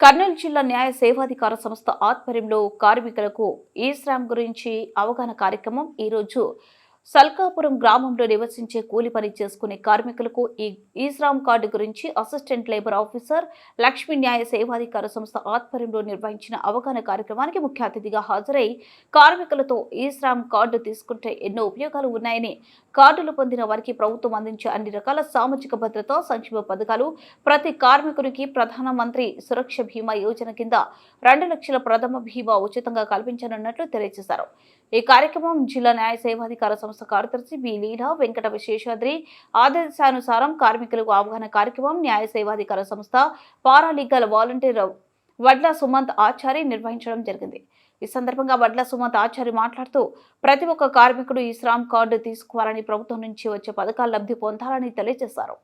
కర్నూలు జిల్లా న్యాయ సేవాధికార సంస్థ ఆధ్వర్యంలో కార్మికులకు ఈ శ్రామ్ గురించి అవగాహన కార్యక్రమం ఈరోజు సల్కాపురం గ్రామంలో నివసించే కూలి పని చేసుకునే కార్మికులకు ఈ ఈ శ్రామ్ కార్డు గురించి అసిస్టెంట్ లేబర్ ఆఫీసర్ లక్ష్మీ న్యాయ సేవాధికార సంస్థ ఆధ్వర్యంలో నిర్వహించిన అవగాహన కార్యక్రమానికి ముఖ్య అతిథిగా హాజరై కార్మికులతో ఈ శ్రామ్ కార్డు తీసుకుంటే ఎన్నో ఉపయోగాలు ఉన్నాయని కార్డులు పొందిన వారికి ప్రభుత్వం అందించే అన్ని రకాల సామాజిక భద్రత సంక్షేమ పథకాలు ప్రతి కార్మికునికి ప్రధానమంత్రి సురక్ష బీమా యోజన కింద రెండు లక్షల ప్రథమ బీమా ఉచితంగా కల్పించనున్నట్లు తెలియజేశారు. ఈ కార్యక్రమం జిల్లా న్యాయ సేవాధికార సంస్థ కార్యదర్శి బి లీలా వెంకట విశేషాద్రి ఆదేశానుసారం కార్మికులకు అవగాహన కార్యక్రమం న్యాయ సేవాధికార సంస్థ పారాలీగల్ వాలంటీర్ వడ్ల సుమంత్ ఆచారి నిర్వహించడం జరిగింది. ఈ సందర్భంగా వడ్ల సుమంత్ ఆచార్య మాట్లాడుతూ ప్రతి ఒక్క కార్మికుడు ఈ శ్రామ్ కార్డు తీసుకోవాలని ప్రభుత్వం నుంచి వచ్చే పథకాల లబ్ధి పొందాలని తెలియజేశారు.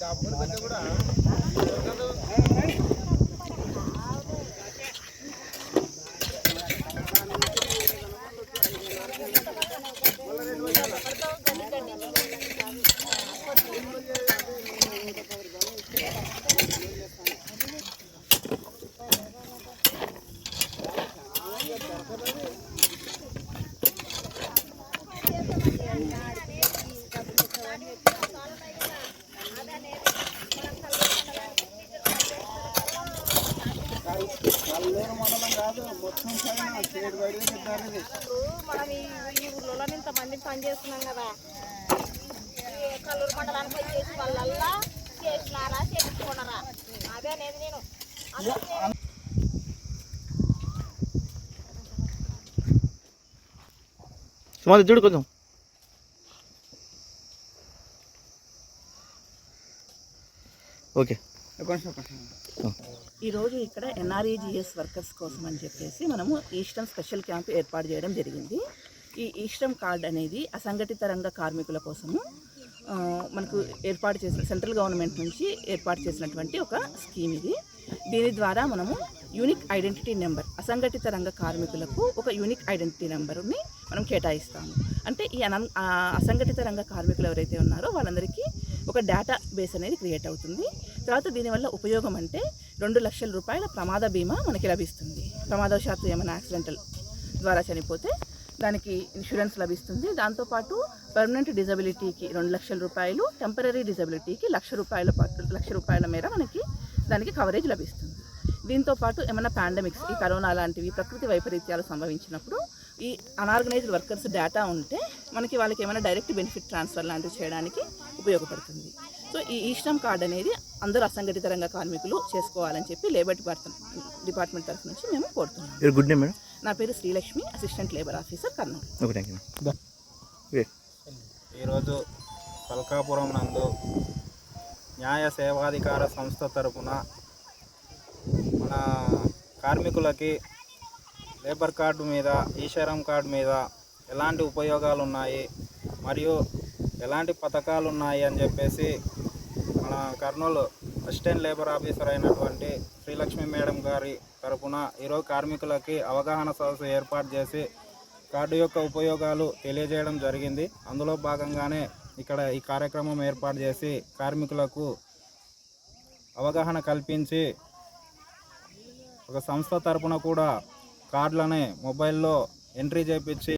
కల్లూరు కూడా మనం ఈ ఊర్లో ఇంతమంది పని చేస్తున్నాం కదా. ఈ కల్లూరు మండలానికి వచ్చేసి వాళ్ళల్లా చేసినారా చేయించుకున్నారా అదే అనేది నేను. సుమారు చూడు కొంచెం. ఓకే. ఈరోజు ఇక్కడ ఎన్ఆర్ఈజిఎస్ వర్కర్స్ కోసం అని చెప్పేసి మనము ఈస్టర్న్ స్పెషల్ క్యాంప్ ఏర్పాటు చేయడం జరిగింది. ఈ ఈస్టర్న్ కార్డ్ అనేది అసంఘటిత రంగ కార్మికుల కోసము మనకు ఏర్పాటు చేసిన సెంట్రల్ గవర్నమెంట్ నుంచి ఏర్పాటు చేసినటువంటి ఒక స్కీమ్ ఇది. దీని ద్వారా మనము యూనిక్ ఐడెంటిటీ నెంబర్ అసంఘటిత రంగ కార్మికులకు ఒక యూనిక్ ఐడెంటిటీ నెంబర్ని మనం కేటాయిస్తాము. అంటే ఈ అన అసంఘటిత రంగ కార్మికులు ఎవరైతే ఉన్నారో వాళ్ళందరికీ ఒక డేటా బేస్ అనేది క్రియేట్ అవుతుంది. తర్వాత దీనివల్ల ఉపయోగం అంటే రెండు లక్షల రూపాయల ప్రమాద బీమా మనకి లభిస్తుంది. ప్రమాదవశాత్తు ఏమైనా యాక్సిడెంటల్ ద్వారా చనిపోతే దానికి ఇన్సూరెన్స్ లభిస్తుంది. దాంతోపాటు పర్మనెంట్ డిజబిలిటీకి రెండు లక్షల రూపాయలు టెంపరీ డిజబిలిటీకి లక్ష రూపాయల పాటు లక్ష రూపాయల మేర మనకి దానికి కవరేజ్ లభిస్తుంది. దీంతో పాటు ఏమైనా పాండమిక్స్ ఈ కరోనా లాంటివి ప్రకృతి వైపరీత్యాలు సంభవించినప్పుడు ఈ అనార్గనైజ్డ్ వర్కర్స్ డేటా ఉంటే మనకి వాళ్ళకి ఏమైనా డైరెక్ట్ బెనిఫిట్ ట్రాన్స్ఫర్ లాంటివి చేయడానికి ఉపయోగపడుతుంది. సో ఈ ఈశ్రమ్ కార్డ్ అనేది అందరూ అసంఘటిత రంగ కార్మికులు చేసుకోవాలని చెప్పి లేబర్ డిపార్ట్మెంట్ డిపార్ట్మెంట్ తరఫు నుంచి మేము కోరుతున్నాం. Good name madam? నా పేరు Srilakshmi assistant labour officer Kurnool. ఈరోజు పల్కాపురం నందు న్యాయ సేవాధికార సంస్థ తరపున మన కార్మికులకి లేబర్ కార్డు మీద ఈశ్వరం కార్డు మీద ఎలాంటి ఉపయోగాలు ఉన్నాయి మరియు ఎలాంటి పథకాలు ఉన్నాయి అని చెప్పేసి మన కర్నూలు అసిస్టెంట్ లేబర్ ఆఫీసర్ అయినటువంటి శ్రీలక్ష్మి మేడం గారి తరపున ఈరోజు కార్మికులకి అవగాహన సదస్సు ఏర్పాటు చేసి కార్డు యొక్క ఉపయోగాలు తెలియజేయడం జరిగింది. అందులో భాగంగానే ఇక్కడ ఈ కార్యక్రమం ఏర్పాటు చేసి కార్మికులకు అవగాహన కల్పించి ఒక సంస్థ తరపున కూడా కార్డులని మొబైల్లో ఎంట్రీ చేపించి